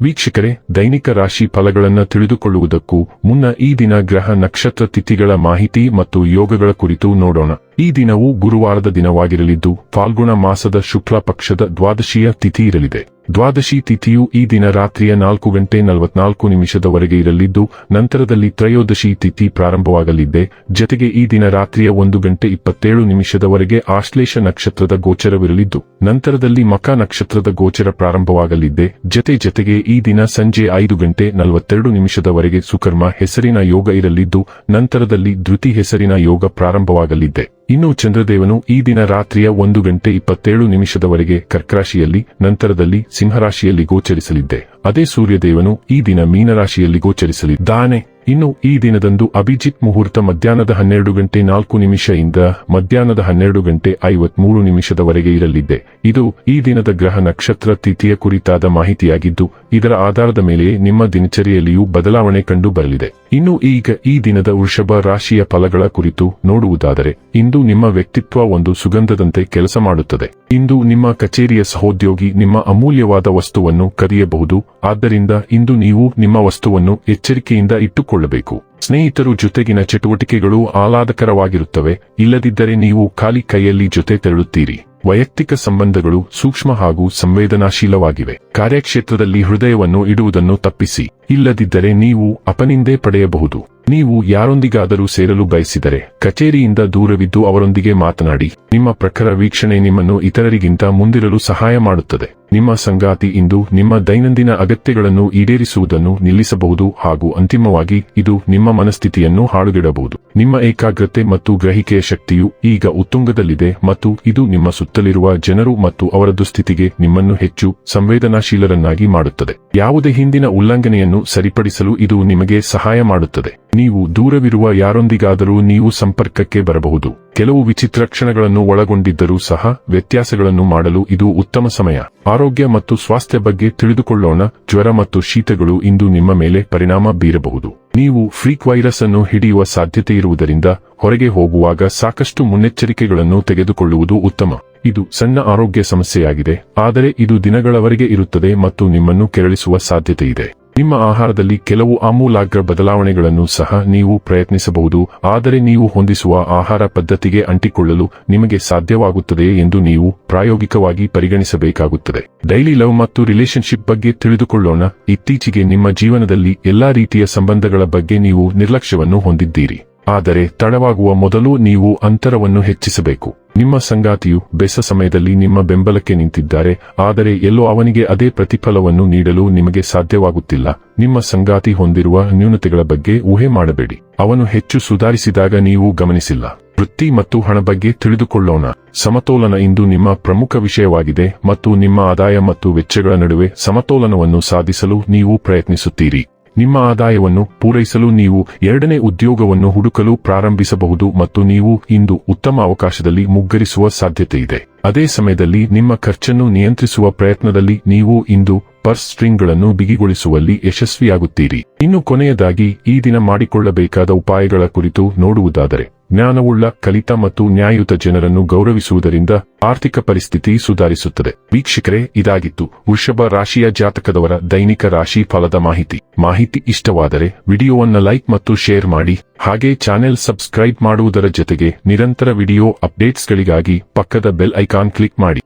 ವೀಕ್ಷಕರೇ, ದೈನಿಕ ರಾಶಿ ಫಲಗಳನ್ನು ತಿಳಿದುಕೊಳ್ಳುವುದಕ್ಕೂ ಮುನ್ನ ಈ ದಿನ ಗ್ರಹ ನಕ್ಷತ್ರ ತಿಥಿಗಳ ಮಾಹಿತಿ ಮತ್ತು ಯೋಗಗಳ ಕುರಿತು ನೋಡೋಣ. ಈ ದಿನವು ಗುರುವಾರದ ದಿನವಾಗಿರಲಿದ್ದು, ಫಾಲ್ಗುಣ ಮಾಸದ ಶುಕ್ಲ ಪಕ್ಷದ ದ್ವಾದಶಿಯ ತಿಥಿ ಇರಲಿದೆ. ದ್ವಾದಶಿ ತಿಥಿಯು ಈ ದಿನ ರಾತ್ರಿಯ ನಾಲ್ಕು ಗಂಟೆ ನಲವತ್ನಾಲ್ಕು ನಿಮಿಷದವರೆಗೆ ಇರಲಿದ್ದು, ನಂತರದಲ್ಲಿ ತ್ರಯೋದಶಿ ತಿಥಿ ಪ್ರಾರಂಭವಾಗಲಿದೆ ಜತೆಗೆ ಈ ದಿನ ರಾತ್ರಿಯ ಒಂದು ಗಂಟೆ ಇಪ್ಪತ್ತೇಳು ನಿಮಿಷದವರೆಗೆ ಆಶ್ಲೇಷ ನಕ್ಷತ್ರದ ಗೋಚರವಿರಲಿದ್ದು, ನಂತರದಲ್ಲಿ ಮಕ ನಕ್ಷತ್ರದ ಗೋಚರ ಪ್ರಾರಂಭವಾಗಲಿದೆ ಜತೆ ಜತೆಗೆ ಈ ದಿನ ಸಂಜೆ ಐದು ಗಂಟೆ ನಲವತ್ತೆರಡು ನಿಮಿಷದವರೆಗೆ ಸುಕರ್ಮ ಹೆಸರಿನ ಯೋಗ ಇರಲಿದ್ದು, ನಂತರದಲ್ಲಿ ಧೃತಿ ಹೆಸರಿನ ಯೋಗ ಪ್ರಾರಂಭವಾಗಲಿದೆ. ಇನ್ನು ಚಂದ್ರದೇವನು ಈ ದಿನ ರಾತ್ರಿಯ ಒಂದು ಗಂಟೆ ಇಪ್ಪತ್ತೇಳು ನಿಮಿಷದವರೆಗೆ ಕರ್ಕರಾಶಿಯಲ್ಲಿ, ನಂತರದಲ್ಲಿ ಸಿಂಹರಾಶಿಯಲ್ಲಿ ಗೋಚರಿಸಲಿದ್ದೆ ಅದೇ ಸೂರ್ಯದೇವನು ಈ ದಿನ ಮೀನರಾಶಿಯಲ್ಲಿ ಗೋಚರಿಸಲಿದ್ದಾನೆ. ಇನ್ನು ಈ ದಿನದಂದು ಅಭಿಜಿತ್ ಮುಹೂರ್ತ ಮಧ್ಯಾಹ್ನದ ಹನ್ನೆರಡು ಗಂಟೆ ನಾಲ್ಕು ನಿಮಿಷದಿಂದ ಮಧ್ಯಾಹ್ನದ ಹನ್ನೆರಡು ಗಂಟೆ ಐವತ್ಮೂರು ನಿಮಿಷದವರೆಗೆ ಇರಲಿದೆ. ಇದು ಈ ದಿನದ ಗ್ರಹ ನಕ್ಷತ್ರ ತಿಥಿಯ ಕುರಿತಾದ ಮಾಹಿತಿಯಾಗಿದ್ದು, ಇದರ ಆಧಾರದ ಮೇಲೆ ನಿಮ್ಮ ದಿನಚರಿಯಲ್ಲಿಯೂ ಬದಲಾವಣೆ ಕಂಡು ಬರಲಿದೆ ಇನ್ನು ಈಗ ಈ ದಿನದ ವೃಷಭ ರಾಶಿಯ ಫಲಗಳ ಕುರಿತು ನೋಡುವುದಾದರೆ, ಇಂದು ನಿಮ್ಮ ವ್ಯಕ್ತಿತ್ವ ಒಂದು ಸುಗಂಧದಂತೆ ಕೆಲಸ ಮಾಡುತ್ತದೆ. ಇಂದು ನಿಮ್ಮ ಕಚೇರಿಯ ಸಹೋದ್ಯೋಗಿ ನಿಮ್ಮ ಅಮೂಲ್ಯವಾದ ವಸ್ತುವನ್ನು ಕದಿಯಬಹುದು ಆದ್ದರಿಂದ ಇಂದು ನೀವು ನಿಮ್ಮ ವಸ್ತುವನ್ನು ಎಚ್ಚರಿಕೆಯಿಂದ ಇಟ್ಟುಕೊಳ್ಳಬೇಕು. ಸ್ನೇಹಿತರು ಜೊತೆಗಿನ ಚಟುವಟಿಕೆಗಳು ಆಹ್ಲಾದಕರವಾಗಿರುತ್ತವೆ, ಇಲ್ಲದಿದ್ದರೆ ನೀವು ಖಾಲಿ ಕೈಯಲ್ಲಿ ಜೊತೆ ತೆರಳುತ್ತೀರಿ. ವೈಯಕ್ತಿಕ ಸಂಬಂಧಗಳು ಸೂಕ್ಷ್ಮ ಹಾಗೂ ಸಂವೇದನಾಶೀಲವಾಗಿವೆ. ಕಾರ್ಯಕ್ಷೇತ್ರದಲ್ಲಿ ಹೃದಯವನ್ನು ಇಡುವುದನ್ನು ತಪ್ಪಿಸಿ, ಇಲ್ಲದಿದ್ದರೆ ನೀವು ಅಪನಿಂದೆ ಪಡೆಯಬಹುದು. ನೀವು ಯಾರೊಂದಿಗಾದರೂ ಸೇರಲು ಬಯಸಿದರೆ, ಕಚೇರಿಯಿಂದ ದೂರವಿದ್ದು ಅವರೊಂದಿಗೆ ಮಾತನಾಡಿ. ನಿಮ್ಮ ಪ್ರಖರ ವೀಕ್ಷಣೆ ನಿಮ್ಮನ್ನು ಇತರರಿಗಿಂತ ಮುಂದಿರಲು ಸಹಾಯ ಮಾಡುತ್ತದೆ. ನಿಮ್ಮ ಸಂಗಾತಿ ಇಂದು ನಿಮ್ಮ ದೈನಂದಿನ ಅಗತ್ಯಗಳನ್ನು ಈಡೇರಿಸುವುದನ್ನು ನಿಲ್ಲಿಸಬಹುದು ಹಾಗೂ ಅಂತಿಮವಾಗಿ ಇದು ನಿಮ್ಮ ಮನಸ್ಥಿತಿಯನ್ನು ಹಾಳುಗೆಡಬಹುದು. ನಿಮ್ಮ ಏಕಾಗ್ರತೆ ಮತ್ತು ಗ್ರಹಿಕೆಯ ಶಕ್ತಿಯು ಈಗ ಉತ್ತುಂಗದಲ್ಲಿದೆ ಮತ್ತು ಇದು ನಿಮ್ಮ ಸುತ್ತಲಿರುವ ಜನರು ಮತ್ತು ಅವರ ದುಸ್ಥಿತಿಗೆ ನಿಮ್ಮನ್ನು ಹೆಚ್ಚು ಸಂವೇದನಾಶೀಲರನ್ನಾಗಿ ಮಾಡುತ್ತದೆ. ಯಾವುದೇ ಹಿಂದಿನ ಉಲ್ಲಂಘನೆಯನ್ನು ಸರಿಪಡಿಸಲು ಇದು ನಿಮಗೆ ಸಹಾಯ ಮಾಡುತ್ತದೆ. ನೀವು ದೂರವಿರುವ ಯಾರೊಂದಿಗಾದರೂ ನೀವು ಸಂಪರ್ಕಕ್ಕೆ ಬರಬಹುದು. ಕೆಲವು ವಿಚಿತ್ರ ಕ್ಷಣಗಳನ್ನು ಒಳಗೊಂಡಿದ್ದರೂ ಸಹ ವ್ಯತ್ಯಾಸಗಳನ್ನು ಮಾಡಲು ಇದು ಉತ್ತಮ ಸಮಯ. ಆರೋಗ್ಯ ಮತ್ತು ಸ್ವಾಸ್ಥ್ಯ ಬಗ್ಗೆ ತಿಳಿದುಕೊಳ್ಳೋಣ. ಜ್ವರ ಮತ್ತು ಶೀತಗಳು ಇಂದು ನಿಮ್ಮ ಮೇಲೆ ಪರಿಣಾಮ ಬೀರಬಹುದು. ನೀವು ಫ್ರೀಕ್ ವೈರಸ್ ಅನ್ನು ಹಿಡಿಯುವ ಸಾಧ್ಯತೆ ಇರುವುದರಿಂದ ಹೊರಗೆ ಹೋಗುವಾಗ ಸಾಕಷ್ಟು ಮುನ್ನೆಚ್ಚರಿಕೆಗಳನ್ನು ತೆಗೆದುಕೊಳ್ಳುವುದು ಉತ್ತಮ. ಇದು ಸಣ್ಣ ಆರೋಗ್ಯ ಸಮಸ್ಯೆಯಾಗಿದೆ, ಆದರೆ ಇದು ದಿನಗಳವರೆಗೆ ಇರುತ್ತದೆ ಮತ್ತು ನಿಮ್ಮನ್ನು ಕೆರಳಿಸುವ ಸಾಧ್ಯತೆ ಇದೆ ನಿಮ್ಮ ಆಹಾರದಲ್ಲಿ ಕೆಲವು ಆಮೂಲಾಗ್ರ ಬದಲಾವಣೆಗಳನ್ನು ಸಹ ನೀವು ಪ್ರಯತ್ನಿಸಬಹುದು, ಆದರೆ ನೀವು ಹೊಂದಿಸುವ ಆಹಾರ ಪದ್ಧತಿಗೆ ಅಂಟಿಕೊಳ್ಳಲು ನಿಮಗೆ ಸಾಧ್ಯವಾಗುತ್ತದೆಯೇ ಎಂದು ನೀವು ಪ್ರಾಯೋಗಿಕವಾಗಿ ಪರಿಗಣಿಸಬೇಕಾಗುತ್ತದೆ. ಡೈಲಿ ಲವ್ ಮತ್ತು ರಿಲೇಶನ್ಶಿಪ್ ಬಗ್ಗೆ ತಿಳಿದುಕೊಳ್ಳೋಣ, ಇತ್ತೀಚೆಗೆ ನಿಮ್ಮ ಜೀವನದಲ್ಲಿ ಎಲ್ಲಾ ರೀತಿಯ ಸಂಬಂಧಗಳ ಬಗ್ಗೆ ನೀವು ನಿರ್ಲಕ್ಷ್ಯವನ್ನು ಹೊಂದಿದ್ದೀರಿ. ಆದರೆ ತಡವಾಗುವ ಮೊದಲು ನೀವು ಅಂತರವನ್ನು ಹೆಚ್ಚಿಸಬೇಕು. ನಿಮ್ಮ ಸಂಗಾತಿಯು ಬೆಸ ಸಮಯದಲ್ಲಿ ನಿಮ್ಮ ಬೆಂಬಲಕ್ಕೆ ನಿಂತಿದ್ದಾರೆ, ಆದರೆ ಎಲ್ಲೋ ಅವನಿಗೆ ಅದೇ ಪ್ರತಿಫಲವನ್ನು ನೀಡಲು ನಿಮಗೆ ಸಾಧ್ಯವಾಗುತ್ತಿಲ್ಲ. ನಿಮ್ಮ ಸಂಗಾತಿ ಹೊಂದಿರುವ ನ್ಯೂನತೆಗಳ ಬಗ್ಗೆ ಊಹೆ ಮಾಡಬೇಡಿ. ಅವನು ಹೆಚ್ಚು ಸುಧಾರಿಸಿದಾಗ ನೀವು ಗಮನಿಸಿಲ್ಲ. ವೃತ್ತಿ ಮತ್ತು ಹಣ ಬಗ್ಗೆ ತಿಳಿದುಕೊಳ್ಳೋಣ. ಸಮತೋಲನ ಇಂದು ನಿಮ್ಮ ಪ್ರಮುಖ ವಿಷಯವಾಗಿದೆ ಮತ್ತು ನಿಮ್ಮ ಆದಾಯ ಮತ್ತು ವೆಚ್ಚಗಳ ನಡುವೆ ಸಮತೋಲನವನ್ನು ಸಾಧಿಸಲು ನೀವು ಪ್ರಯತ್ನಿಸುತ್ತೀರಿ. ನಿಮ್ಮ ಆದಾಯವನ್ನು ಪೂರೈಸಲು ನೀವು ಎರಡನೇ ಉದ್ಯೋಗವನ್ನು ಹುಡುಕಲು ಪ್ರಾರಂಭಿಸಬಹುದು ಮತ್ತು ನೀವು ಇಂದು ಉತ್ತಮ ಅವಕಾಶದಲ್ಲಿ ಮುಗ್ಗರಿಸುವ ಸಾಧ್ಯತೆ ಇದೆ ಅದೇ ಸಮಯದಲ್ಲಿ ನಿಮ್ಮ ಖರ್ಚನ್ನು ನಿಯಂತ್ರಿಸುವ ಪ್ರಯತ್ನದಲ್ಲಿ ನೀವು ಇಂದು ಪರ್ಸ್ ಸ್ಟ್ರಿಂಗ್ಗಳನ್ನು ಬಿಗಿಗೊಳಿಸುವಲ್ಲಿ ಯಶಸ್ವಿಯಾಗುತ್ತೀರಿ. ಇನ್ನು ಕೊನೆಯದಾಗಿ, ಈ ದಿನ ಮಾಡಿಕೊಳ್ಳಬೇಕಾದ ಉಪಾಯಗಳ ಕುರಿತು ನೋಡುವುದಾದರೆ, ಜ್ಞಾನವುಳ್ಳ, ಕಲಿತ ಮತ್ತು ನ್ಯಾಯಯುತ ಜನರನ್ನು ಗೌರವಿಸುವುದರಿಂದ ಆರ್ಥಿಕ ಪರಿಸ್ಥಿತಿ ಸುಧಾರಿಸುತ್ತದೆ. ವೀಕ್ಷಕರೇ, ಇದಾಗಿತ್ತು ವೃಷಭ ರಾಶಿಯ ಜಾತಕದವರ ದೈನಿಕ ರಾಶಿ ಫಲದ ಮಾಹಿತಿ. ಮಾಹಿತಿ ಇಷ್ಟವಾದರೆ, ವಿಡಿಯೋವನ್ನು ಲೈಕ್ ಮತ್ತು ಶೇರ್ ಮಾಡಿ, ಹಾಗೆ ಚಾನೆಲ್ ಸಬ್ಸ್ಕ್ರೈಬ್ ಮಾಡುವುದರ ಜೊತೆಗೆ ನಿರಂತರ ವಿಡಿಯೋ ಅಪ್ಡೇಟ್ಸ್ಗಳಿಗಾಗಿ ಪಕ್ಕದ ಬೆಲ್ ಐಕಾನ್ ಕ್ಲಿಕ್ ಮಾಡಿ.